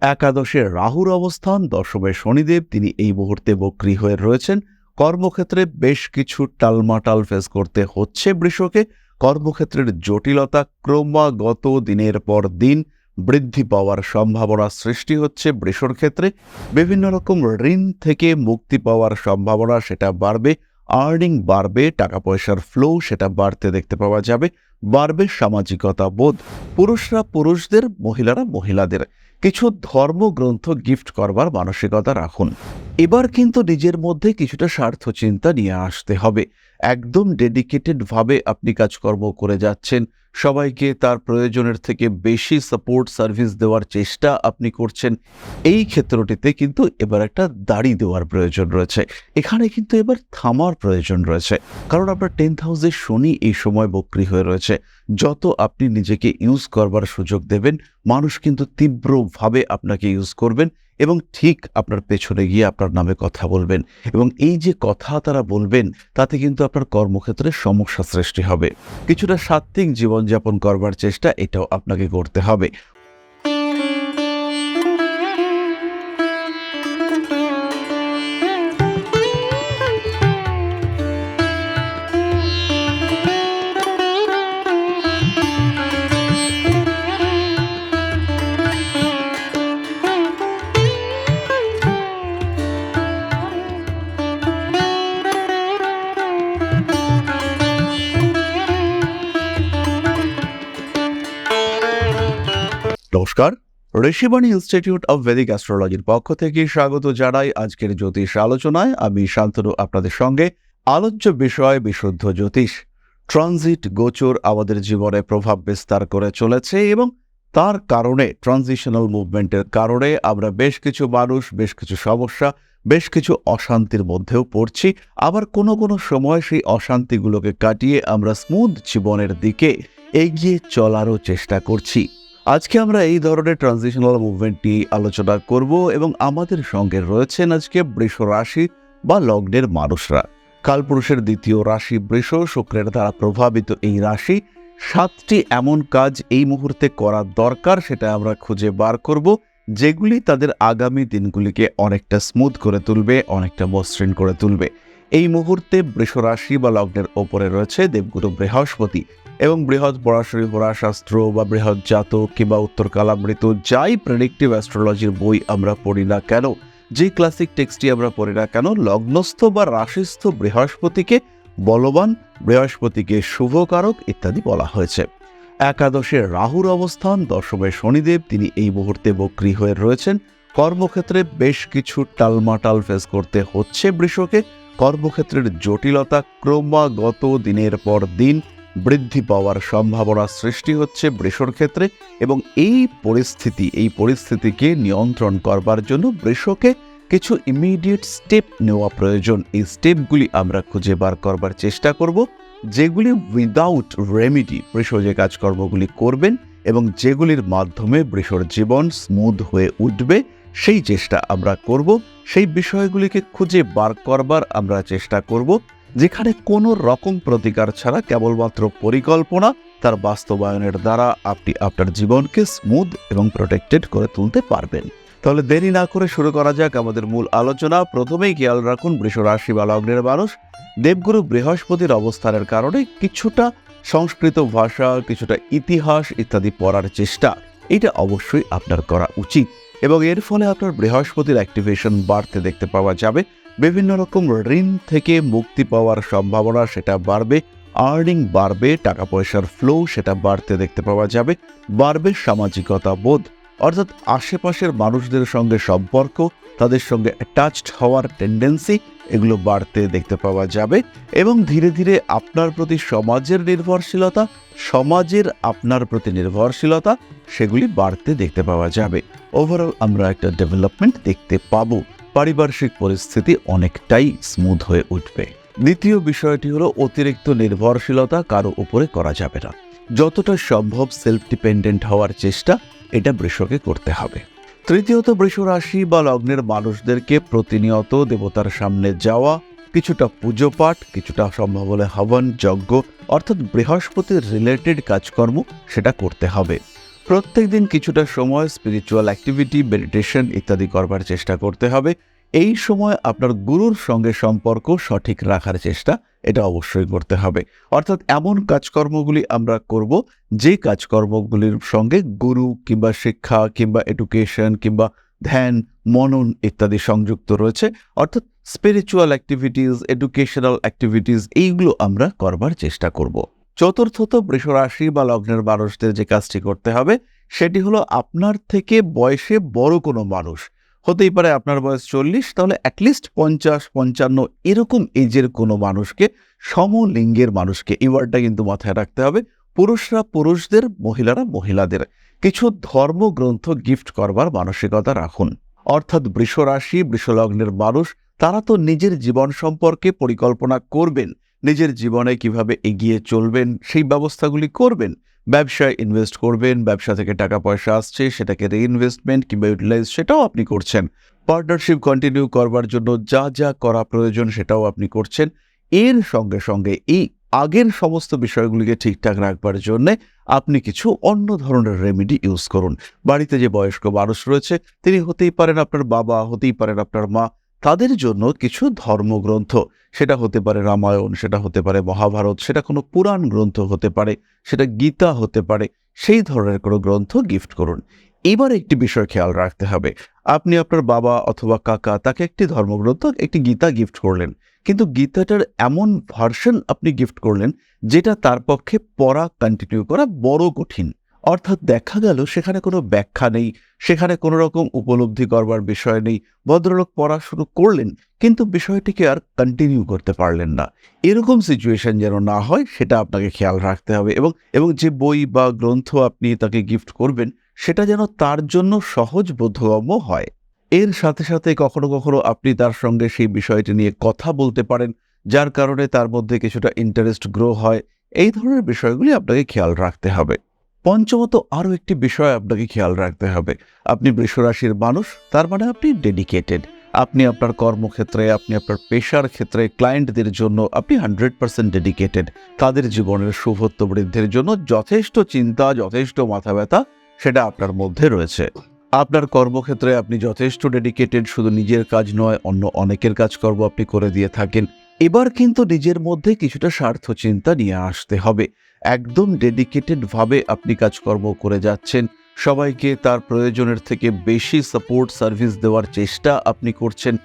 একাদশে রাহুর অবস্থান, দশমে শনিদেব, তিনি এই মুহূর্তে বক্রী হয়ে রয়েছেন। কর্মক্ষেত্রে বেশ কিছু টালমাটাল ফেস করতে হচ্ছে বৃষকে। কর্মক্ষেত্রের জটিলতা ক্রমাগত দিনের পর দিন বৃদ্ধি পাওয়ার সম্ভাবনা সৃষ্টি হচ্ছে বৃষর ক্ষেত্রে। বিভিন্ন রকম ঋণ থেকে মুক্তি পাওয়ার সম্ভাবনা, সেটা বাড়বে। আর্নিং বাড়বে টাকা পয়সার ফ্লো সেটা বাড়তে দেখতে পাওয়া যাবে। বাড়বে সামাজিকতা বোধ। পুরুষরা পুরুষদের, মহিলারা মহিলাদের। কিছু ধর্মগ্রন্থ গিফট করবার মানসিকতা রাখুন। এবার কিন্তু নিজের মধ্যে কিছুটা স্বার্থ চিন্তা নিয়ে আসতে হবে। একদম ডেডিকেটেডভাবে আপনি কাজকর্ম করে যাচ্ছেন। সবাইকে তার প্রয়োজনের থেকে বেশি সাপোর্ট সার্ভিস দেওয়ার চেষ্টা আপনি করছেন। এই ক্ষেত্রটিতে কিন্তু এবার একটা দাড়ি দেওয়ার প্রয়োজন রয়েছে। এখানে কিন্তু এবার থামার প্রয়োজন রয়েছে। কারণ আপনার টেন্থ হাউসে শনি এই সময় বক্রি হয়ে রয়েছে। যত আপনি নিজেকে ইউজ করবার সুযোগ দেবেন, মানুষ কিন্তু তীব্রভাবে আপনাকে ইউজ করবেন এবং ঠিক আপনার পেছনে গিয়ে আপনার নামে কথা বলবেন এবং এই যে কথা তারা বলবেন, তাতে কিন্তু আপনার কর্মক্ষেত্রে সমস্যা সৃষ্টি হবে। কিছুটা সাত্ত্বিক জীবনযাপন করবার চেষ্টা এটাও আপনাকে করতে হবে। ঋষিবাণী ইনস্টিটিউট অব ভেদিক অ্যাস্ট্রোলজির পক্ষ থেকে স্বাগত জানাই আজকের জ্যোতিষ আলোচনায়। আমি শান্তনু, আপনাদের সঙ্গে আলোচ্য বিষয় বিশুদ্ধ জ্যোতিষ। ট্রানজিট গোচর আমাদের জীবনে প্রভাব বিস্তার করে চলেছে এবং তার কারণে ট্রানজিশনাল মুভমেন্টের কারণে আমরা বেশ কিছু মানুষ, বেশ কিছু সমস্যা, বেশ কিছু অশান্তির মধ্যেও পড়ছি। আবার কোনো কোনো সময় সেই অশান্তিগুলোকে কাটিয়ে আমরা স্মুথ জীবনের দিকে এগিয়ে চলারও চেষ্টা করছি। আজকে আমরা এই ধরনের ট্রানজিশনাল মুভমেন্ট নিয়ে আলোচনা করব এবং আমাদের সঙ্গে রয়েছেন আজকে বৃষ রাশি বা লগ্নের মানুষরা। কালপুরুষের দ্বিতীয় রাশি বৃষ, শুক্রের দ্বারা প্রভাবিত এই রাশি। সাতটি এমন কাজ এই মুহূর্তে করা দরকার, সেটা আমরা খুঁজে বার করব, যেগুলি তাদের আগামী দিনগুলিকে অনেকটা স্মুথ করে তুলবে, অনেকটা মসৃণ করে তুলবে। এই মুহূর্তে বৃষ রাশি বা লগ্নের ওপরে রয়েছে দেবগুরু বৃহস্পতি। এবং বৃহৎ পরাশরী পরাশাস্ত্র বা বৃহৎ জাতক কিংবা উত্তর কালামৃত যাই প্রেডিক্টিভ অ্যাস্ট্রোলজির বই আমরা পড়ি না কেন, যে ক্লাসিক টেক্সটটি আমরা পড়ি না কেন, লগ্নস্থ বা রাশিস্থ বৃহস্পতিকে বলবান, বৃহস্পতিকে শুভকারক ইত্যাদি বলা হয়েছে। একাদশে রাহুর অবস্থান, দশমে শনিদেব, তিনি এই মুহূর্তে বক্রী হয়ে রয়েছেন। কর্মক্ষেত্রে বেশ কিছু টালমাটাল ফেস করতে হচ্ছে বৃষকে। কর্মক্ষেত্রের জটিলতা ক্রমাগত দিনের পর দিন বৃদ্ধি পাওয়ার সম্ভাবনা সৃষ্টি হচ্ছে বৃষর ক্ষেত্রে এবং এই পরিস্থিতি, এই পরিস্থিতিকে নিয়ন্ত্রণ করবার জন্য বৃষকে কিছু ইমিডিয়েট স্টেপ নেওয়া প্রয়োজন। এই স্টেপগুলি আমরা খুঁজে বার করবার চেষ্টা করব, যেগুলি উইদাউট রেমিডি বৃষ যে কাজকর্মগুলি করবেন এবং যেগুলির মাধ্যমে বৃষর জীবন স্মুথ হয়ে উঠবে, সেই চেষ্টা আমরা করব। সেই বিষয়গুলিকে খুঁজে বার করবার আমরা চেষ্টা করব। যেখানে কোনো রকম প্রতিকার ছাড়া কেবলমাত্র পরিকল্পনা, তার বাস্তবায়নের দ্বারা আপনি আপনার জীবনকে স্মুথ এবং প্রোটেক্টেড করে তুলতে পারবেন। তাহলে দেরি না করে শুরু করা যাক আমাদের মূল আলোচনা। প্রথমেই খেয়াল রাখুন বৃষ রাশি বা লগ্নের মানুষ, দেবগুরু বৃহস্পতির অবস্থানের কারণে কিছুটা সংস্কৃত ভাষা, কিছুটা ইতিহাস ইত্যাদি পড়ার চেষ্টা। এটা অবশ্যই আপনার করা উচিত। এবং এর ফলে আপনার বৃহস্পতির অ্যাক্টিভেশন বাড়তে দেখতে পাওয়া যাবে। বিভিন্ন রকম ঋণ থেকে মুক্তি পাওয়ার সম্ভাবনা সেটা বাড়বে আর্নিং বাড়বে টাকা পয়সার ফ্লো সেটা বাড়তে দেখতে পাওয়া যাবে, বাড়বে সামাজিকতা বোধ। অর্থাৎ আশেপাশের মানুষদের সঙ্গে সম্পর্ক, তাদের সঙ্গে অ্যাটাচড হওয়ার টেন্ডেন্সি এগুলো বাড়তে দেখতে পাওয়া যাবে এবং ধীরে ধীরে আপনার প্রতি সমাজের নির্ভরশীলতা, সমাজের আপনার প্রতি নির্ভরশীলতা সেগুলি বাড়তে দেখতে পাওয়া যাবে। ওভারঅল আমরা একটা ডেভেলপমেন্ট দেখতে পাবো। পারিপার্শ্বিক পরিস্থিতি অনেকটাই স্মুথ হয়ে উঠবে। দ্বিতীয় বিষয়টি হলো অতিরিক্ত নির্ভরশীলতা কারও উপরে করা যাবে না। যতটা সম্ভব সেলফ ডিপেন্ডেন্ট হওয়ার চেষ্টা এটা বৃষকে করতে হবে। তৃতীয়ত বৃষ রাশি বা লগ্নের মানুষদেরকে প্রতিনিয়ত দেবতার সামনে যাওয়া, কিছুটা পুজো পাঠ, কিছুটা সম্ভব হলে হবন, যজ্ঞ, অর্থাৎ বৃহস্পতির রিলেটেড কাজকর্ম সেটা করতে হবে। প্রত্যেকদিন কিছুটা সময় স্পিরিচুয়াল অ্যাক্টিভিটি মেডিটেশন ইত্যাদি করবার চেষ্টা করতে হবে। এই সময় আপনার গুরুর সঙ্গে সম্পর্ক সঠিক রাখার চেষ্টা, এটা অবশ্যই করতে হবে। অর্থাৎ এমন কাজকর্মগুলি আমরা করব, যে কাজকর্মগুলির সঙ্গে গুরু কিংবা শিক্ষা কিংবা এডুকেশন কিংবা ধ্যান, মনন ইত্যাদি সংযুক্ত রয়েছে। অর্থাৎ স্পিরিচুয়াল অ্যাক্টিভিটিস এডুকেশনাল অ্যাক্টিভিটিস এইগুলো আমরা করবার চেষ্টা করব। চতুর্থত বৃষ রাশি বা লগ্নের মানুষদের যে কাজটি করতে হবে, সেটি হলো আপনার থেকে বয়সে বড় কোনো মানুষ। হতেই পারে আপনার বয়স চল্লিশ, তাহলে অ্যাটলিস্ট পঞ্চাশ, পঞ্চান্ন এরকম এজের কোনো মানুষকে, সমলিঙ্গের মানুষকে এই ওয়ার্ডটা কিন্তু মাথায় রাখতে হবে। পুরুষরা পুরুষদের, মহিলারা মহিলাদের। কিছু ধর্মগ্রন্থ গিফট করবার মানসিকতা রাখুন। অর্থাৎ বৃষরাশি, বৃষলগ্নের মানুষ, তারা তো নিজের জীবন সম্পর্কে পরিকল্পনা করবেন। নিজের জীবনে কীভাবে এগিয়ে চলবেন, সেই ব্যবস্থাগুলি করবেন। ব্যবসায় ইনভেস্ট করবেন, ব্যবসা থেকে টাকা পয়সা আসছে, সেটাকে রিইনভেস্টমেন্ট কিংবা ইউটিলাইজ সেটাও আপনি করছেন। পার্টনারশিপ কন্টিনিউ করবার জন্য যা যা করা প্রয়োজন সেটাও আপনি করছেন। এর সঙ্গে সঙ্গে এই আগের সমস্ত বিষয়গুলিকে ঠিকঠাক রাখবার জন্যে আপনি কিছু অন্য ধরনের রেমেডি ইউজ করুন। বাড়িতে যে বয়স্ক মানুষ রয়েছে, তিনি হতেই পারেন আপনার বাবা, হতেই পারেন আপনার মা তাদের জন্য কিছু ধর্মগ্রন্থ, সেটা হতে পারে রামায়ণ, সেটা হতে পারে মহাভারত, সেটা কোনো পুরাণ গ্রন্থ হতে পারে, সেটা গীতা হতে পারে, সেই ধরনের কোনো গ্রন্থ গিফট করুন। এবার একটি বিষয় খেয়াল রাখতে হবে। আপনি আপনার বাবা অথবা কাকা তাকে একটি ধর্মগ্রন্থ, একটি গীতা গিফট করলেন। কিন্তু গীতাটার এমন ভার্সন আপনি গিফট করলেন, যেটা তার পক্ষে পড়া কন্টিনিউ করা বড় কঠিন। অর্থাৎ দেখা গেল সেখানে কোনো ব্যাখ্যা নেই, সেখানে কোনো রকম উপলব্ধি করবার বিষয় নেই, ভদ্রলোক পড়া শুরু করলেন, কিন্তু বিষয়টিকে আর কন্টিনিউ করতে পারলেন না। এরকম সিচুয়েশন যেন না হয়, সেটা আপনাকে খেয়াল রাখতে হবে এবং এবং যে বই বা গ্রন্থ আপনি তাকে গিফট করবেন, সেটা যেন তার জন্য সহজ বোধগম্য হয়। এর সাথে সাথে কখনো কখনো আপনি তার সঙ্গে সেই বিষয়টি নিয়ে কথা বলতে পারেন, যার কারণে তার মধ্যে কিছুটা ইন্টারেস্ট গ্রো হয়। এই ধরনের বিষয়গুলি আপনাকে খেয়াল রাখতে হবে। পঞ্চমত আরও একটি বিষয় আপনাকে খেয়াল রাখতে হবে। আপনি বৃষরাশির মানুষ, তার মানে আপনি ডেডিকেটেড আপনি আপনার কর্মক্ষেত্রে, আপনি আপনার পেশার ক্ষেত্রে ক্লায়েন্টদের জন্য আপনি হান্ড্রেড পার্সেন্ট ডেডিকেটেড তাদের জীবনের শুভত্ব বৃদ্ধির জন্য যথেষ্ট চিন্তা, যথেষ্ট মাথা ব্যথা, সেটা আপনার মধ্যে রয়েছে। আপনার কর্মক্ষেত্রে আপনি যথেষ্ট ডেডিকেটেড শুধু নিজের কাজ নয়, অন্য অনেকের কাজকর্ম আপনি করে দিয়ে থাকেন। এবার কিন্তু নিজের মধ্যে কিছুটা স্বার্থ চিন্তা নিয়ে আসতে হবে। একদম ডেডিকেটেডভাবে আপনি কাজকর্ম করে যাচ্ছেন। সবাইকে তার প্রয়োজনের থেকে বেশি সাপোর্ট সার্ভিস দেওয়ার চেষ্টা আপনি করছেন।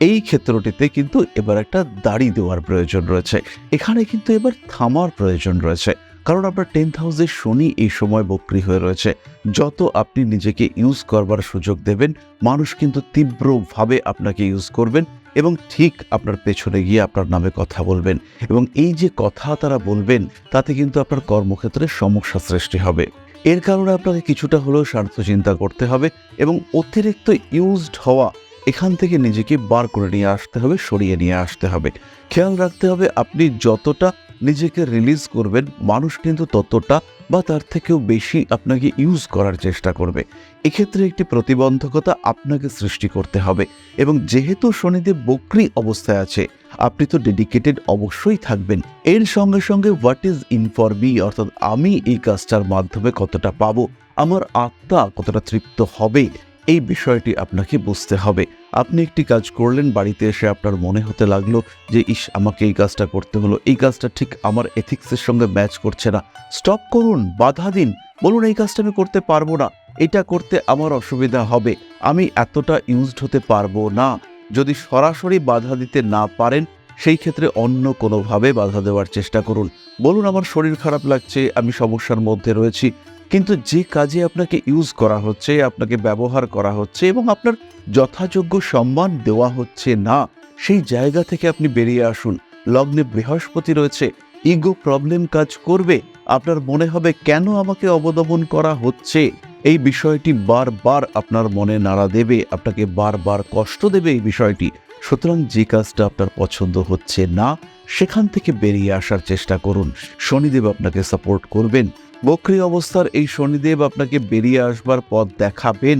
এই ক্ষেত্রটিতে কিন্তু এবার একটা দাড়ি দেওয়ার প্রয়োজন রয়েছে। এখানে কিন্তু এবার থামার প্রয়োজন রয়েছে। কারণ আপনার টেন্থ হাউসে শনি এই সময় বক্রি হয়ে রয়েছে। যত আপনি নিজেকে ইউজ করবার সুযোগ দেবেন, মানুষ কিন্তু তীব্রভাবে আপনাকে ইউজ করবেন। এবং ঠিক আপনার পেছনে গিয়ে আপনার নামে কথা বলবেন এবং এই যে কথা তারা বলবেন, তাতে কিন্তু আপনার কর্মক্ষেত্রে সমস্যা সৃষ্টি হবে। এর কারণে আপনাকে কিছুটা হলেও স্বার্থ চিন্তা করতে হবে এবং অতিরিক্ত ইউজড হওয়া এখান থেকে নিজেকে বার করে নিয়ে আসতে হবে, সরিয়ে নিয়ে আসতে হবে। খেয়াল রাখতে হবে আপনি যতটা নিজেকে রিলিজ করবেন, মানুষ কিন্তু ততটা বা তার থেকেও বেশি আপনাকে ইউজ করার চেষ্টা করবে। এক্ষেত্রে একটি প্রতিবন্ধকতা আপনাকে সৃষ্টি করতে হবে এবং যেহেতু শনিদেব বক্রি অবস্থায় আছে, আপনি তো ডেডিকেটেড অবশ্যই থাকবেন। এর সঙ্গে সঙ্গে what is in for me অর্থাৎ আমি এই কাজটার মাধ্যমে কতটা পাবো, আমার আত্মা কতটা তৃপ্ত হবে এই বিষয়টি আপনাকে বুঝতে হবে। আপনি একটি কাজ করলেন, বাড়িতে এসে আপনার মনে হতে লাগল যে, ইস, আমাকে এই কাজটা করতে হলো। এই কাজটা ঠিক আমার এথিক্সের সঙ্গে ম্যাচ করছে না। স্টপ করুন, বাধা দিন। বলুন, এই কাজটা আমি করতে পারব না। এটা করতে আমার অসুবিধা হবে। আমি এতটা ইউজড হতে পারব না। যদি সরাসরি বাধা দিতে না পারেন, সেই ক্ষেত্রে অন্য কোনোভাবে বাধা দেওয়ার চেষ্টা করুন। বলুন, আমার শরীর খারাপ লাগছে, আমি সমস্যার মধ্যে রয়েছি। কিন্তু যে কাজে আপনাকে ইউজ করা হচ্ছে, আপনাকে ব্যবহার করা হচ্ছে এবং আপনার যথাযোগ্য সম্মান দেওয়া হচ্ছে না, সেই জায়গা থেকে আপনি বেরিয়ে আসুন। লগ্নে বৃহস্পতি রয়েছে ইগো প্রবলেম কাজ করবে, আপনার মনে হবে কেন আমাকে অবদমন করা হচ্ছে? এই বিষয়টি বারবার আপনার মনে নাড়া দেবে, আপনাকে বারবার কষ্ট দেবে এই বিষয়টি। সুতরাং যে কাজটা আপনার পছন্দ হচ্ছে না, সেখান থেকে বেরিয়ে আসার চেষ্টা করুন। শনিদেব আপনাকে সাপোর্ট করবেন। বক্রি অবস্থার এই শনিদেব আপনাকে বেরিয়ে আসবার পথ দেখাবেন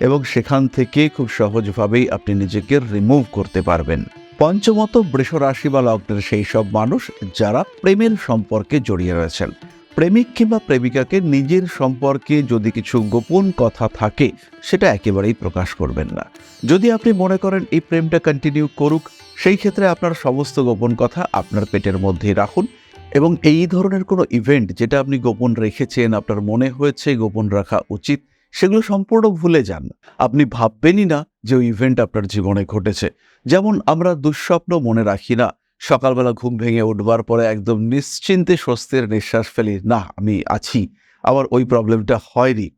এবং সেখান থেকে খুব সহজভাবেই আপনি নিজেকে রিমুভ করতে পারবেন। পঞ্চমত বৃষ রাশি বা লগ্নের সেই সব মানুষ যারা প্রেমের সম্পর্কে জড়িয়ে রয়েছেন। প্রেমিক কিংবা প্রেমিকাকে নিজের সম্পর্কে যদি কিছু গোপন কথা থাকে, সেটা একেবারেই প্রকাশ করবেন না। যদি আপনি মনে করেন এই প্রেমটা কন্টিনিউ করুক, সেই ক্ষেত্রে আপনার সমস্ত গোপন কথা আপনার পেটের মধ্যেই রাখুন এবং এই ধরনের কোনো ইভেন্ট যেটা আপনি গোপন রেখেছেন, আপনার মনে হয়েছে গোপন রাখা উচিত, সেগুলো সম্পূর্ণ ভুলে যান। আপনি ভাববেনই না যে ওই ইভেন্ট আপনার জীবনে ঘটেছে। যেমন আমরা দুঃস্বপ্ন মনে রাখি না, সকালবেলা ঘুম ভেঙে উঠবার পরে একদম নিশ্চিন্তে স্বস্তির নিঃশ্বাস ফেলি, না, আমি আছি, আমার ওই প্রবলেমটা হয়নি।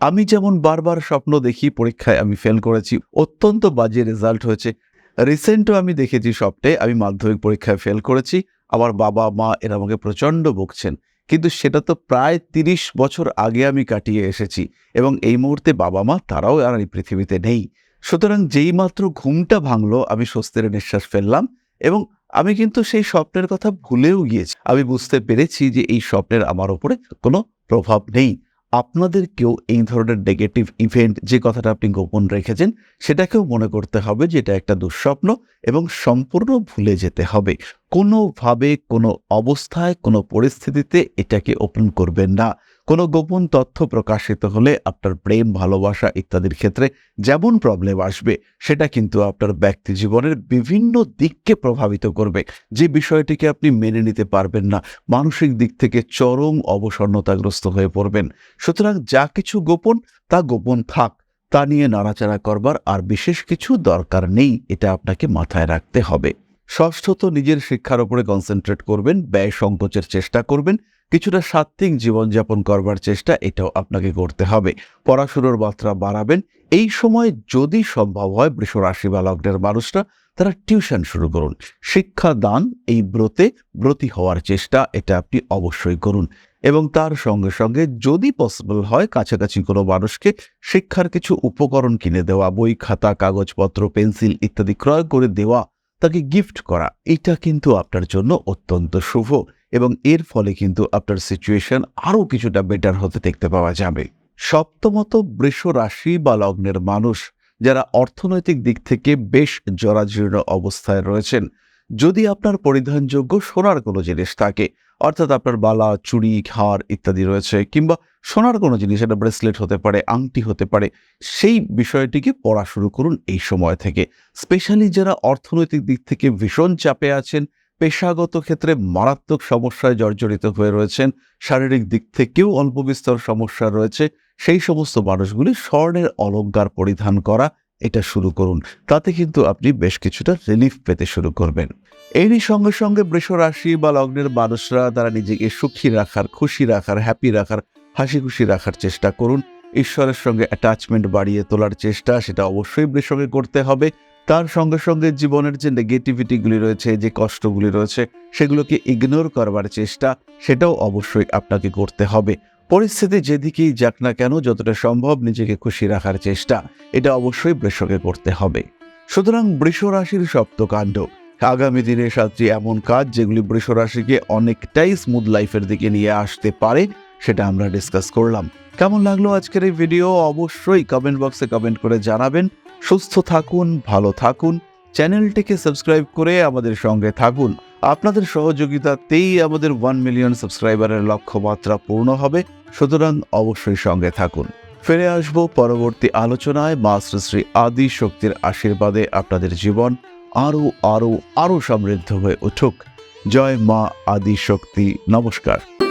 আমি যেমন বারবার স্বপ্ন দেখি, পরীক্ষায় আমি ফেল করেছি, অত্যন্ত বাজে রেজাল্ট হয়েছে। রিসেন্টও আমি দেখেছি স্বপ্নে আমি মাধ্যমিক পরীক্ষায় ফেল করেছি আমার বাবা, মা এরা আমাকে প্রচণ্ড বকছেন কিন্তু সেটা তো প্রায় তিরিশ বছর আগে আমি কাটিয়ে এসেছি এবং এই মুহূর্তে বাবা, মা তারাও আর এই পৃথিবীতে নেই। সুতরাং যেই মাত্র ঘুমটা ভাঙলো, আমি স্বস্তির নিঃশ্বাস ফেললাম এবং আমি কিন্তু সেই স্বপ্নের কথা ভুলেও গিয়েছি। আমি বুঝতে পেরেছি যে এই স্বপ্নের আমার ওপরে কোনো প্রভাব নেই। আপনাদেরকেও এই ধরনের নেগেটিভ ইভেন্ট যে কথাটা আপনি গোপন রেখেছেন, সেটাকেও মনে করতে হবে যে এটা একটা দুঃস্বপ্ন এবং সম্পূর্ণ ভুলে যেতে হবে। কোনোভাবে, কোনো অবস্থায়, কোনো পরিস্থিতিতে এটাকে ওপেন করবেন না। কোনো গোপন তথ্য প্রকাশিত হলে আপনার প্রেম, ভালোবাসা ইত্যাদির ক্ষেত্রে যেমন প্রবলেম আসবে, সেটা কিন্তু আপনার ব্যক্তি জীবনের বিভিন্ন দিককে প্রভাবিত করবে। যে বিষয়টিকে আপনি মেনে নিতে পারবেন না, মানসিক দিক থেকে চরম অবসন্নতাগ্রস্ত হয়ে পড়বেন। সুতরাং যা কিছু গোপন, তা গোপন থাক, তা নিয়ে নাড়াচাড়া করবার আর বিশেষ কিছু দরকার নেই, এটা আপনাকে মাথায় রাখতে হবে। ষষ্ঠত নিজের শিক্ষার উপরে কনসেন্ট্রেট করবেন, ব্যয় সংকোচের চেষ্টা করবেন কিছুটা সাত্ত্বিক জীবনযাপন করবার চেষ্টা এটাও আপনাকে করতে হবে। পড়াশুনোর মাত্রা বাড়াবেন। এই সময় যদি সম্ভব হয় বৃষ রাশি বা লগ্নের মানুষরা তারা টিউশন শুরু করুন। শিক্ষা দান এই ব্রতে ব্রতী হওয়ার চেষ্টা এটা আপনি অবশ্যই করুন। এবং তার সঙ্গে সঙ্গে যদি পসিবল হয় কাছাকাছি কোনো মানুষকে শিক্ষার কিছু উপকরণ কিনে দেওয়া, বই, খাতা, কাগজপত্র, পেন্সিল ইত্যাদি ক্রয় করে দেওয়া, তাকে গিফট করা, এটা কিন্তু আপনার জন্য অত্যন্ত শুভ। এবং এর ফলে কিন্তু আপনার সিচুয়েশন আরও কিছুটা বেটার হতে দেখতে পাওয়া যাবে। সপ্তমত, বৃষ রাশি বা লগ্নের মানুষ যারা অর্থনৈতিক দিক থেকে বেশ জরাজীর্ণ অবস্থায় রয়েছেন, যদি আপনার পরিধানযোগ্য সোনার কোনো জিনিস থাকে, অর্থাৎ আপনার বালা, চুড়ি হার ইত্যাদি রয়েছে, কিংবা সোনার কোনো জিনিস এটা ব্রেসলেট হতে পারে, আংটি হতে পারে, সেই বিষয়টিকে পড়া শুরু করুন এই সময় থেকে। স্পেশালি যারা অর্থনৈতিক দিক থেকে ভীষণ চাপে আছেন পেশাগত ক্ষেত্রে মারাত্মক সমস্যায় জর্জরিত হয়ে রয়েছেন। শারীরিক দিক থেকেও অল্প বিস্তর সমস্যা রয়েছে। সেই সমস্ত মানুষগুলি স্বর্ণের অলঙ্কার পরিধান করা এটা শুরু করুন। তাতে কিন্তু আপনি বেশ কিছুটা রিলিফ পেতে শুরু করবেন। এরই সঙ্গে সঙ্গে বৃষ রাশি বা লগ্নের মানুষরা তারা নিজেকে সুখী রাখার, খুশি রাখার হ্যাপি রাখার, হাসি খুশি রাখার চেষ্টা করুন। ঈশ্বরের সঙ্গে অ্যাটাচমেন্ট বাড়িয়ে তোলার চেষ্টা, সেটা অবশ্যই বৃষকে করতে হবে। তার সঙ্গে সঙ্গে জীবনের যে নেগেটিভিটিগুলি রয়েছে, যে কষ্টগুলি রয়েছে, সেগুলোকে ইগনোর করবার চেষ্টা, সেটাও অবশ্যই আপনাকে করতে হবে। পরিস্থিতি যেদিকেই যাক না কেন, যতটা সম্ভব নিজেকে খুশি রাখার চেষ্টা, এটা অবশ্যই বৃষকে করতে হবে। সুতরাং বৃষ রাশির সপ্তকাণ্ড, আগামী দিনে সাতটি এমন কাজ যেগুলি বৃষ রাশিকে অনেকটাই স্মুথ লাইফের দিকে নিয়ে আসতে পারে, সেটা আমরা ডিসকাস করলাম। কেমন লাগল আজকের এই ভিডিও অবশ্যই কমেন্ট বক্সে কমেন্ট করে জানাবেন। সুস্থ থাকুন, ভালো থাকুন। চ্যানেলটিকে সাবস্ক্রাইব করে আমাদের সঙ্গে থাকুন। আপনাদের সহযোগিতাতেই আমাদের ওয়ান মিলিয়ন সাবস্ক্রাইবারের লক্ষ্যমাত্রা পূর্ণ হবে। সুতরাং অবশ্যই সঙ্গে থাকুন। ফিরে আসব পরবর্তী আলোচনায়। মা শ্রী আদি শক্তির আশীর্বাদে আপনাদের জীবন আরও আরও আরও সমৃদ্ধ হয়ে উঠুক। জয় মা আদি শক্তি। নমস্কার।